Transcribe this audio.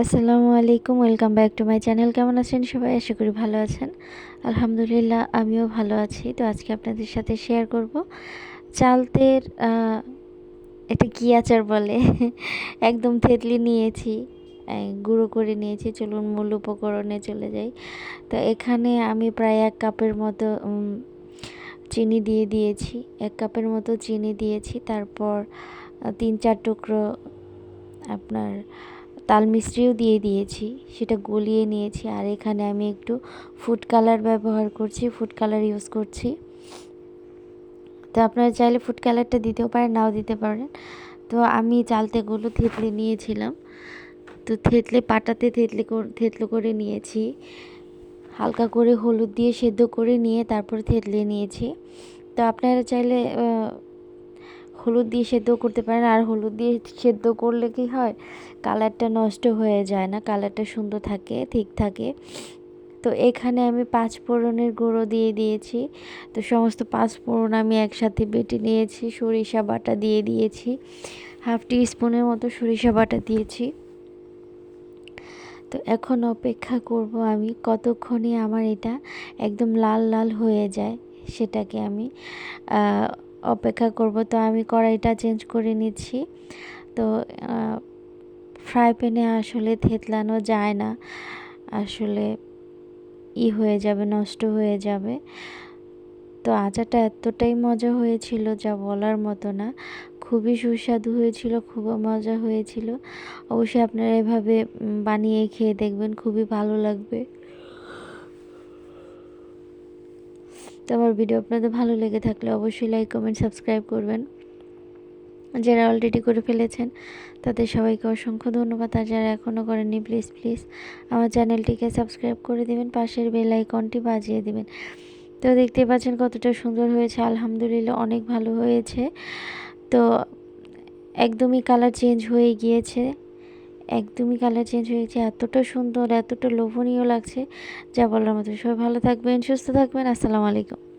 আসসালামু আলাইকুম, welcome back to my channel. কেমন আছেন সবাই? আশা করি ভালো আছেন। আলহামদুলিল্লাহ, আমিও ভালো আছি। তো আজকে আপনাদের সাথে শেয়ার করব। চালতের এটা কী আচার বলে? একদম থেতলি নিয়েছি গুঁড়ো করে নিয়েছি। চলুন মূল উপকরণে চলে যাই। তো এখানে আমি প্রায় এক কাপের মতো চিনি দিয়ে দিয়েছি। এক কাপের মতো চিনি দিয়েছি। তারপর তিন চার টুকরো আপনার তাল মিস্ত্রিও দিয়ে দিয়েছি। সেটা গলিয়ে নিয়েছি। আর এখানে আমি একটু ফুড কালার ব্যবহার করছি ফুড কালার ইউজ করছি। তো আপনারা চাইলে ফুড কালারটা দিতেও পারেন, নাও দিতে পারেন। তো আমি চালতেগুলো থেতলে নিয়েছিলাম। তো থেতলে, পাটাতে থেতলে থেতলো করে নিয়েছি। হালকা করে হলুদ দিয়ে সেদ্ধ করে নিয়ে তারপর থেতলে নিয়েছি। তো আপনারা চাইলে হলুদ দিয়ে সেদ্ধ করতে পারেন, আর হলুদ দিয়ে সেদ্ধ করলে কি হয়? কালারটা নষ্ট হয়ে যায় না, কালারটা সুন্দর থাকে, ঠিক থাকে। তো এখানে আমি পাঁচ ফোড়নের গুঁড়ো দিয়ে দিয়েছি। তো সমস্ত পাঁচ ফোড়ন আমি একসাথে বেটে নিয়েছি, সরিষা বাটা দিয়ে দিয়েছি। হাফ টি স্পুনের মতো সরিষা বাটা দিয়েছি। তো এখন অপেক্ষা করব আমি কতক্ষণে আমার এটা একদম লাল লাল হয়ে যায় সেটাকে আমি অপেক্ষা করব। তো আমি কড়াইটা চেঞ্জ করে নিচ্ছি। তো ফ্রাই প্যানে আসলে থেতলানো যায় না। আসলে ই হয়ে যাবে, নষ্ট হয়ে যাবে। তো আচারটা এতটাই মজা হয়েছিল যা বলার মতো না। খুবই সুস্বাদু হয়েছিল, খুব মজা হয়েছিল। অবশ্যই আপনারা এভাবে বানিয়ে খেয়ে দেখবেন, খুবই ভালো লাগবে। তো আমার ভিডিও আপনাদের ভালো লেগে থাকলে অবশ্যই লাইক কমেন্ট সাবস্ক্রাইব করবেন। যারা অলরেডি করে ফেলেছেন, তাদের সবাইকে অসংখ্য ধন্যবাদ। আর যারা এখনও করেননি প্লিজ প্লিজ আমার চ্যানেলটিকে সাবস্ক্রাইব করে দেবেন, পাশের বেল আইকনটি বাজিয়ে দেবেন। তো দেখতে পাচ্ছেন কতটা সুন্দর হয়েছে, আলহামদুলিল্লাহ অনেক ভালো হয়েছে। তো একদমই কালার চেঞ্জ হয়ে গিয়েছে। একদমই কালার চেঞ্জ হয়ে গেছে, এতটা সুন্দর, এতটা লোভনীয় লাগছে, যা বলার মতো। সবাই ভালো থাকবেন, সুস্থ থাকবেন, আসসালামু আলাইকুম।